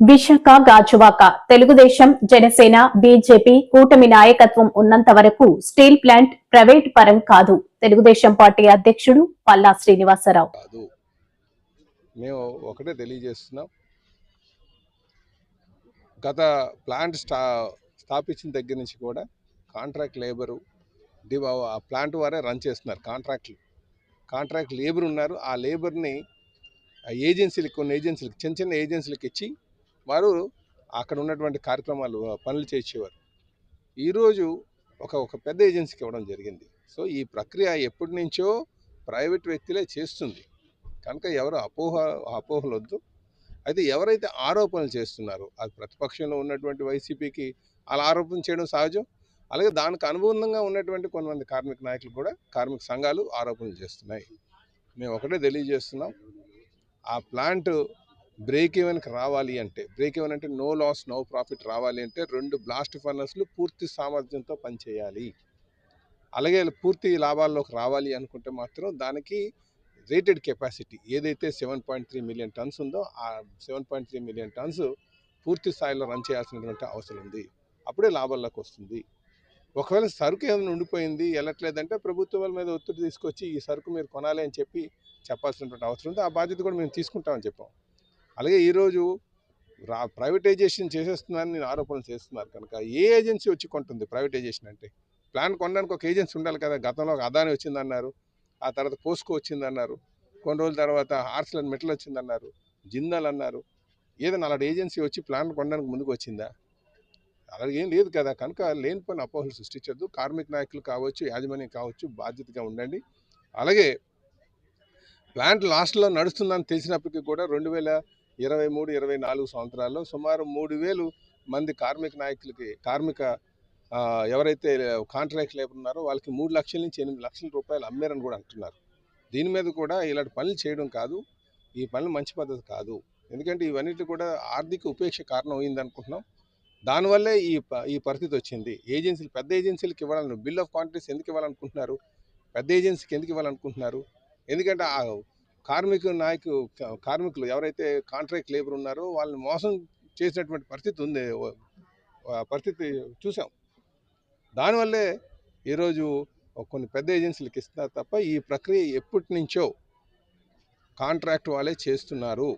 Visakha Gajuwaka Telugu Desam Janasena BJP కూటమి నాయకత్వం ఉన్నంత వరకు స్టీల్ ప్లాంట్ ప్రైవేట్ పరం కాదు. తెలుగుదేశం పార్టీ అధ్యక్షుడు పల్లా శ్రీనివాసరావు. కాదు. మేము ఒకటే తెలియజేస్తున్నాం. గత ప్లాంట్ స్టా స్థాపించిన దగ్గర నుంచి కూడా కాంట్రాక్ట్ లేబరు ఆ ప్లాంట్ వారే రన్ చేస్తున్నారు కాంట్రాక్ట్లు. కాంట్రాక్ట్ లేబర్ ఉన్నారు. ఆ లేబర్ని ఆ ఏజెన్సీలకు కొన్ని ఏజెన్సీలకు చిన్న చిన్న ఏజెన్సీలకు ఇచ్చి వారు అక్కడ ఉన్నటువంటి కార్యక్రమాలు పనులు చేసేవారు. ఈరోజు ఒక ఒక పెద్ద ఏజెన్సీకి ఇవ్వడం జరిగింది. సో ఈ ప్రక్రియ ఎప్పటి నుంచో ప్రైవేట్ వ్యక్తులే చేస్తుంది. కనుక ఎవరు అపోహ అపోహలు వద్దు అయితే ఎవరైతే ఆరోపణలు చేస్తున్నారో అది ప్రతిపక్షంలో ఉన్నటువంటి వైసీపీకి అలా ఆరోపణ చేయడం సహజం. అలాగే దానికి అనుబంధంగా ఉన్నటువంటి కొంతమంది కార్మిక నాయకులు కూడా కార్మిక సంఘాలు ఆరోపణలు చేస్తున్నాయి. మేము ఒకటే తెలియజేస్తున్నాం. ఆ ప్లాంట్ బ్రేక్ ఈవెన్కి రావాలి అంటే బ్రేక్ ఈవెన్ అంటే నో లాస్ నో ప్రాఫిట్ రావాలి అంటే రెండు బ్లాస్ట్ ఫర్నర్స్లు పూర్తి సామర్థ్యంతో పనిచేయాలి. అలాగే పూర్తి లాభాల్లోకి రావాలి అనుకుంటే మాత్రం దానికి రేటెడ్ కెపాసిటీ ఏదైతే seven point three million tons ఉందో ఆ seven point three million tons పూర్తి స్థాయిలో రన్ చేయాల్సినటువంటి అవసరం ఉంది. అప్పుడే లాభాల్లోకి వస్తుంది. ఒకవేళ సరుకు ఏమైనా ఉండిపోయింది వెళ్ళట్లేదంటే ప్రభుత్వాల మీద ఒత్తిడి తీసుకొచ్చి ఈ సరుకు మీరు కొనాలి అని చెప్పి చెప్పాల్సినటువంటి అవసరం ఉంది. ఆ బాధ్యత కూడా మేము తీసుకుంటామని చెప్పాం. అలాగే ఈరోజు రా ప్రైవేటైజేషన్ చేసేస్తున్నారని నేను ఆరోపణలు చేస్తున్నారు. కనుక ఏ ఏజెన్సీ వచ్చి కొంటుంది ప్రైవేటైజేషన్ అంటే? ప్లాన్ కొనడానికి ఒక ఏజెన్సీ ఉండాలి కదా. గతంలో ఒక అదాని వచ్చిందన్నారు. ఆ తర్వాత పోస్కో వచ్చిందన్నారు. కొన్ని రోజుల తర్వాత ఆర్సలన్ మెటల్ వచ్చిందన్నారు. జిందాల్ అన్నారు. ఏదైనా అలాంటి ఏజెన్సీ వచ్చి ప్లాన్ కొనడానికి ముందుకు వచ్చిందా? అలాగే ఏం లేదు కదా. కనుక లేనిపోయిన అపోహలు సృష్టించద్దు. కార్మిక నాయకులు కావచ్చు యాజమాన్యం కావచ్చు బాధ్యతగా ఉండండి. అలాగే ప్లాంట్ లాస్ట్లో నడుస్తుందని తెలిసినప్పటికీ కూడా రెండు వేల ఇరవై మూడు ఇరవై నాలుగు సంవత్సరాల్లో సుమారు మూడు వేలు మంది కార్మిక నాయకులకి కార్మిక ఎవరైతే కాంట్రాక్ట్ లేబర్ ఉన్నారో వాళ్ళకి మూడు లక్షల నుంచి ఎనిమిది లక్షల రూపాయలు అమ్మారని కూడా అంటున్నారు. దీని మీద కూడా ఇలాంటి పనులు చేయడం కాదు. ఈ పనులు మంచి పద్ధతి కాదు. ఎందుకంటే ఇవన్నిటి కూడా ఆర్థిక ఉపేక్ష కారణం అయింది అనుకుంటున్నాం. దానివల్లే ఈ ప- ఈ పరిస్థితి వచ్చింది. ఏజెన్సీలు పెద్ద ఏజెన్సీలకు ఇవ్వాలని బిల్ ఆఫ్ క్వాంటిటీస్ ఎందుకు ఇవ్వాలనుకుంటున్నారు? పెద్ద ఏజెన్సీకి ఎందుకు ఇవ్వాలనుకుంటున్నారు? ఎందుకంటే ఆ కార్మిక నాయకు కార్మికులు ఎవరైతే కాంట్రాక్ట్ లేబర్ ఉన్నారో వాళ్ళని మోసం చేసినటువంటి పరిస్థితి ఉంది. పరిస్థితి చూసాం. దానివల్లే ఈరోజు కొన్ని పెద్ద ఏజెన్సీలకు ఇస్తున్నారు తప్ప ఈ ప్రక్రియ ఎప్పటి నుంచో కాంట్రాక్ట్ వాళ్ళే చేస్తున్నారు.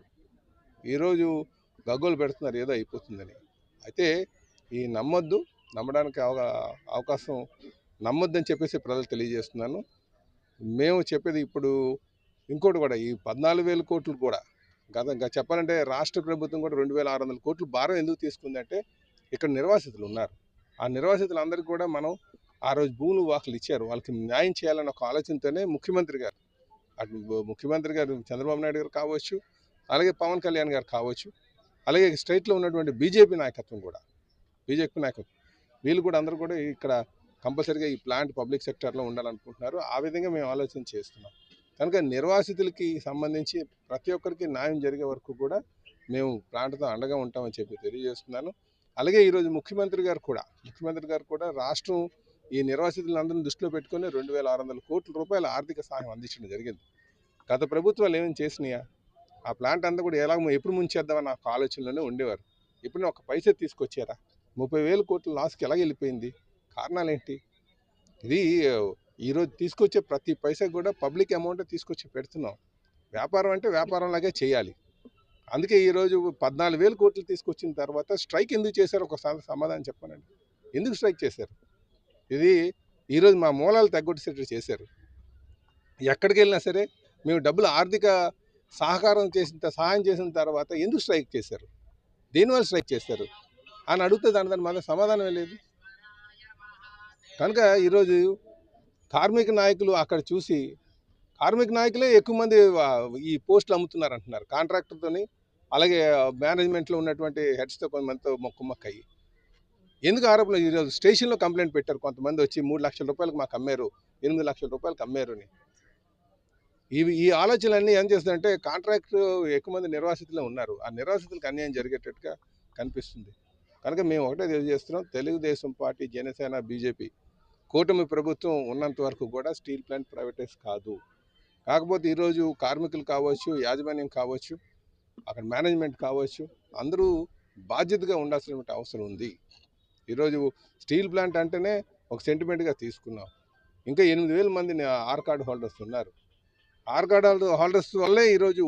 ఈరోజు గగ్గోలు పెడుతున్నారు ఏదో అయిపోతుందని. అయితే ఈ నమ్మొద్దు నమ్మడానికి అవకాశం నమ్మొద్దని చెప్పేసి ప్రజలు తెలియజేస్తున్నాను. మేము చెప్పేది ఇప్పుడు ఇంకోటి కూడా ఈ పద్నాలుగు వేల కోట్లు కూడా గత చెప్పాలంటే రాష్ట్ర ప్రభుత్వం కూడా రెండు వేల ఆరు వందల కోట్లు భారం ఎందుకు తీసుకుందంటే ఇక్కడ నిర్వాసితులు ఉన్నారు. ఆ నిర్వాసితులందరికీ కూడా మనం ఆ రోజు భూములు వాకులు ఇచ్చారు. వాళ్ళకి న్యాయం చేయాలన్న ఒక ఆలోచనతోనే ముఖ్యమంత్రి గారు అటు ముఖ్యమంత్రి గారు చంద్రబాబు నాయుడు గారు కావచ్చు అలాగే పవన్ కళ్యాణ్ గారు కావచ్చు అలాగే స్టేట్లో ఉన్నటువంటి బీజేపీ నాయకత్వం కూడా బీజేపీ నాయకత్వం. వీళ్ళు కూడా అందరూ కూడా ఇక్కడ కంపల్సరీగా ఈ ప్లాంట్ పబ్లిక్ సెక్టర్లో ఉండాలనుకుంటున్నారు. ఆ విధంగా మేము ఆలోచన చేస్తున్నాం. కనుక నిర్వాసితులకి సంబంధించి ప్రతి ఒక్కరికి న్యాయం జరిగే వరకు కూడా మేము ప్లాంట్తో అండగా ఉంటామని చెప్పి తెలియజేస్తున్నాను. అలాగే ఈరోజు ముఖ్యమంత్రి గారు కూడా ముఖ్యమంత్రి గారు కూడా రాష్ట్రం ఈ నిర్వాసితులందరినీ దృష్టిలో పెట్టుకుని రెండు వేల ఆరు వందల కోట్ల రూపాయల ఆర్థిక సహాయం అందించడం జరిగింది. గత ప్రభుత్వాలు ఏమేమి చేసినాయా? ఆ ప్లాంట్ అంతా కూడా ఎలా ఎప్పుడు ముంచేద్దామని ఒక ఆలోచనలోనే ఉండేవారు. ఇప్పుడు ఒక పైసా తీసుకొచ్చారా? ముప్పై వేల కోట్ల లాస్కి ఎలా వెళ్ళిపోయింది? కారణాలు ఏంటి ఇది ఈరోజు తీసుకొచ్చే ప్రతి పైసా కూడా పబ్లిక్ అమౌంట్ తీసుకొచ్చి పెడుతున్నాం. వ్యాపారం అంటే వ్యాపారంలాగే చేయాలి. అందుకే ఈరోజు పద్నాలుగు వేల కోట్లు తీసుకొచ్చిన తర్వాత స్ట్రైక్ ఎందుకు చేశారు? ఒకసారి సమాధానం చెప్పానండి. ఎందుకు స్ట్రైక్ చేశారు? ఇది ఈరోజు మా మూలాలు తగ్గొట్టేసేటట్టు చేశారు. ఎక్కడికి వెళ్ళినా సరే మేము డబ్బులు ఆర్థిక సహకారం చేసిన సహాయం చేసిన తర్వాత ఎందుకు స్ట్రైక్ చేశారు? దేనివల్ల స్ట్రైక్ చేశారు? అని అడిగితే దాని దాని మాత్రం సమాధానం లేదు. కనుక ఈరోజు కార్మిక నాయకులు అక్కడ చూసి కార్మిక నాయకులే ఎక్కువ మంది ఈ పోస్టులు అమ్ముతున్నారు అంటున్నారు కాంట్రాక్టర్తోని అలాగే మేనేజ్మెంట్లో ఉన్నటువంటి హెడ్స్తో కొంతమందితో మొక్కుమక్కయ్యి ఎందుకు ఆరోపణ ఈరోజు స్టేషన్లో కంప్లైంట్ పెట్టారు. కొంతమంది వచ్చి మూడు లక్షల రూపాయలకు మాకు అమ్మారు ఎనిమిది లక్షల రూపాయలకు అమ్మారు అని. ఇవి ఈ ఆలోచనలన్నీ ఏం చేస్తుందంటే కాంట్రాక్ట్ ఎక్కువ మంది నిర్వాసితులే ఉన్నారు. ఆ నిర్వాసితులకు అన్యాయం జరిగేటట్టుగా కనిపిస్తుంది. కనుక మేము ఒకటే తెలియజేస్తున్నాం. తెలుగుదేశం పార్టీ జనసేన బీజేపీ కూటమి ప్రభుత్వం ఉన్నంత వరకు కూడా స్టీల్ ప్లాంట్ ప్రైవేటైజ్ కాదు. కాకపోతే ఈరోజు కార్మికులు కావచ్చు యాజమాన్యం కావచ్చు అక్కడ మేనేజ్మెంట్ కావచ్చు అందరూ బాధ్యతగా ఉండాల్సినటువంటి అవసరం ఉంది. ఈరోజు స్టీల్ ప్లాంట్ అంటేనే ఒక సెంటిమెంట్గా తీసుకున్నాం. ఇంకా ఎనిమిది వేల మంది ఆర్ కార్డు హోల్డర్స్ ఉన్నారు. ఆర్ కార్డు హోల్డర్స్ వల్లే ఈరోజు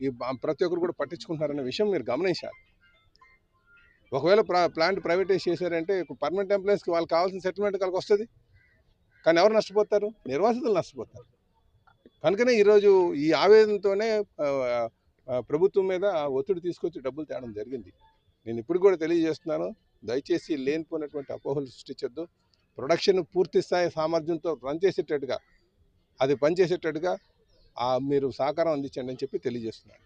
ఈ ప్రతి ఒక్కరు కూడా పట్టించుకుంటున్నారనే విషయం మీరు గమనించాలి. ఒకవేళ ప్లాంట్ ప్రైవేటైజ్ చేశారంటే పర్మనెంట్ ఎంప్లాయీస్కి వాళ్ళకి కావాల్సిన సెటిల్మెంట్ వాళ్ళకి వస్తుంది కానీ ఎవరు నష్టపోతారు? నిర్వాసితులు నష్టపోతారు. కనుకనే ఈరోజు ఈ ఆవేదనతోనే ప్రభుత్వం మీద ఒత్తిడి తీసుకొచ్చి డబ్బులు తేవడం జరిగింది. నేను ఇప్పుడు కూడా తెలియజేస్తున్నాను దయచేసి లేనిపోయినటువంటి అపోహలు సృష్టించొద్దు. ప్రొడక్షన్ పూర్తి స్థాయి సామర్థ్యంతో రన్ చేసేటట్టుగా అది పనిచేసేటట్టుగా మీరు సహకారం అందించండి అని చెప్పి తెలియజేస్తున్నాను.